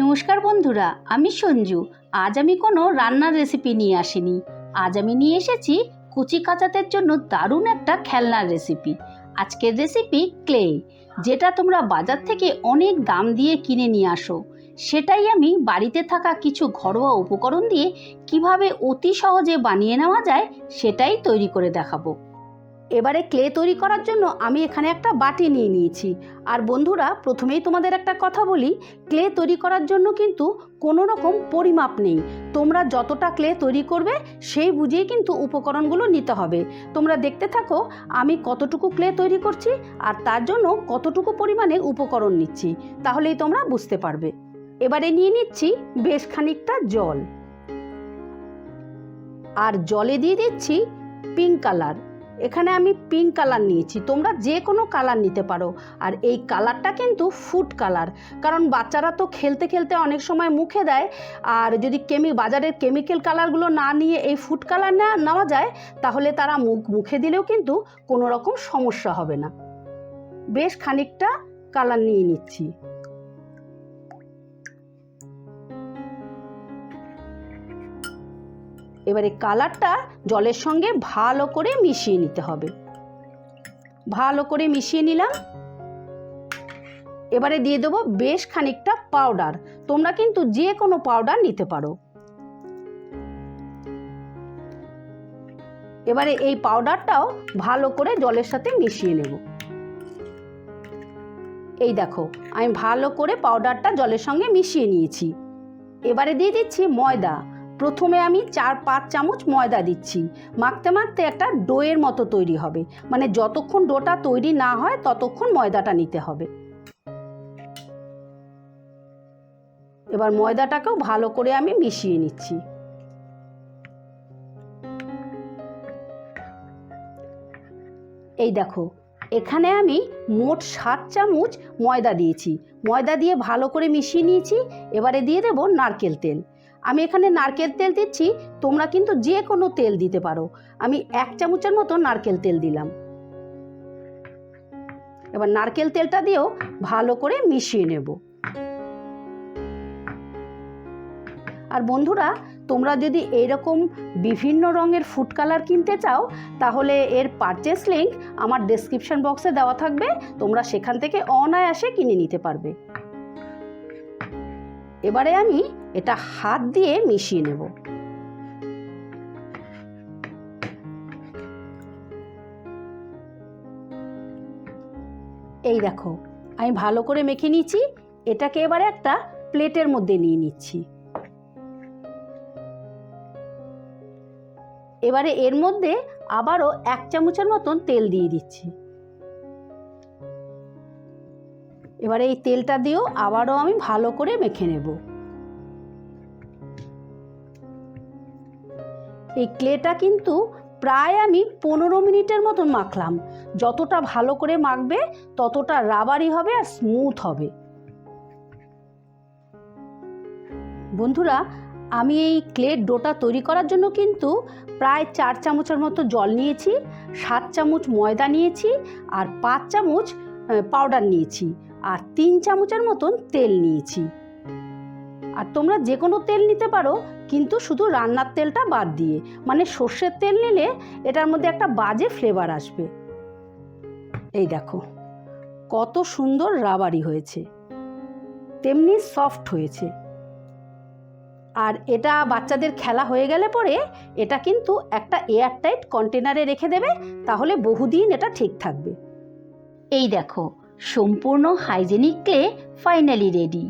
নমস্কার বন্ধুরা, আমি সঞ্জু। আজ আমি কোনো রান্নার রেসিপি নিয়ে আসিনি। আজ আমি নিয়ে এসেছি কুচি কাচাতের জন্য দারুণ একটা খেলনার রেসিপি আজকের রেসিপি ক্লে যেটা তোমরা বাজার থেকে অনেক দাম দিয়ে কিনে নিয়ে আসো। সেটাই আমি বাড়িতে থাকা কিছু ঘরোয়া উপকরণ দিয়ে কীভাবে অতি সহজে বানিয়ে নেওয়া যায়, সেটাই তৈরি করে দেখাবো। এবারে ক্লে তৈরি করার জন্য আমি এখানে একটা বাটি নিয়ে নিয়েছি। আর বন্ধুরা, প্রথমেই তোমাদের একটা কথা বলি, ক্লে তৈরি করার জন্য কিন্তু কোনো রকম পরিমাপ নেই। তোমরা যতটা ক্লে তৈরি করবে, সেই বুঝেই কিন্তু উপকরণগুলো নিতে হবে। তোমরা দেখতে থাকো, আমি কতটুকু ক্লে তৈরি করছি, আর তার জন্য কতটুকু পরিমাণে উপকরণ নিচ্ছি। তাহলেই তোমরা বুঝতে পারবে। এবারে নিয়ে নিচ্ছি বেশ খানিকটা জল। আর জলে দিয়ে দিচ্ছি পিঙ্ক কালার। এখানে আমি পিঙ্ক কালার নিয়েছি। তোমরা যে কোনো কালার নিতে পারো। আর এই কালারটা কিন্তু ফুড কালার কারণ বাচ্চারা তো খেলতে খেলতে অনেক সময় মুখে দেয়। আর যদি কেমি, বাজারের কেমিক্যাল কালারগুলো না নিয়ে এই ফুড কালার নেওয়া যায়, তাহলে তারা মুখ, মুখে দিলেও কিন্তু কোনো রকম সমস্যা হবে না। বেশ খানিকটা কালার নিয়ে নিচ্ছি। এবারে কালারটা জলের সঙ্গে ভালো করে মিশিয়ে নিতে হবে। ভালো করে মিশিয়ে নিলাম। এবারে দিয়ে দেবো বেশ খানিকটা পাউডার। তোমরা কিন্তু যে কোনো পাউডার নিতে পারো। এবারে এই পাউডারটাও ভালো করে জলের সাথে মিশিয়ে নেব। এই দেখো, আমি ভালো করে পাউডারটা জলের সঙ্গে মিশিয়ে নিয়েছি। এবারে দিয়ে দিচ্ছি ময়দা। প্রথমে আমি চার পাঁচ চামচ ময়দা দিচ্ছি। মাখতে মাখতে একটা ডোয়ের মতো তৈরি হবে। মানে যতক্ষণ ডোটা তৈরি না হয়, ততক্ষণ ময়দাটা নিতে হবে। এবার ময়দাটাকেও ভালো করে আমি মিশিয়ে নিচ্ছি। এই দেখো, এখানে আমি মোট সাত চামচ ময়দা দিয়েছি। ময়দা দিয়ে ভালো করে মিশিয়ে নিয়েছি। এবারে দিয়ে দেবো নারকেল তেল। আমি এখানে নারকেল তেল দিচ্ছি, তোমরা কিন্তু যে কোনো তেল দিতে পারো। আমি এক চামচের মতো নারকেল তেল দিলাম। এবার নারকেল তেলটা দিয়েও ভালো করে মিশিয়ে নেব। আর বন্ধুরা, তোমরা যদি এইরকম বিভিন্ন রঙের ফুড কালার কিনতে চাও, তাহলে এর পারচেস লিঙ্ক আমার ডেসক্রিপশন বক্সে দেওয়া থাকবে। তোমরা সেখান থেকে অনায়াসে কিনে নিতে পারবে। এবারে আমি এটা হাত দিয়ে মিশিয়ে নেব। এই দেখো, আমি ভালো করে মেখে নিয়েছি, এটাকে এবারে একটা প্লেটের মধ্যে নিয়ে নিচ্ছি। এবারে এর মধ্যে আবারও এক চামচের মতন তেল দিয়ে দিচ্ছি। এবারে এই তেলটা দিয়েও আবারও আমি ভালো করে মেখে নেব। এই ক্লেটা কিন্তু প্রায় আমি পনেরো মিনিটের মতন মাখলাম। যতটা ভালো করে মাখবে, ততটা রাবারি হবে আর স্মুথ হবে। বন্ধুরা, আমি এই ক্লের ডোটা তৈরি করার জন্য কিন্তু প্রায় চার চামচের মতো জল নিয়েছি, সাত চামচ ময়দা নিয়েছি আর পাঁচ চামচ পাউডার নিয়েছি আর তিন চামচের মতন তেল নিয়েছি। আর তোমরা যে কোনো তেল নিতে পারো, কিন্তু শুধু রান্নার তেলটা বাদ দিয়ে। মানে সর্ষের তেল নিলে এটার মধ্যে একটা বাজে ফ্লেভার আসবে। এই দেখো, কত সুন্দর রাবারি হয়েছে। তেমনি সফট হয়েছে। আর এটা বাচ্চাদের খেলা হয়ে গেলে পরে এটা কিন্তু একটা এয়ারটাইট কন্টেনারে রেখে দেবে, তাহলে বহুদিন এটা ঠিক থাকবে। এই দেখো, সম্পূর্ণ হাইজেনিক ক্লে ফাইনালি রেডি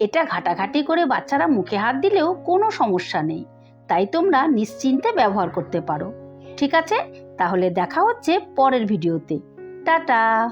এটা ঘাটাঘাটি করে বাচ্চারা মুখে হাত দিলেও কোনো সমস্যা নেই। তাই তোমরা নিশ্চিন্তে ব্যবহার করতে পারো। ঠিক আছে? তাহলে দেখা হচ্ছে পরের ভিডিওতে। টাটা!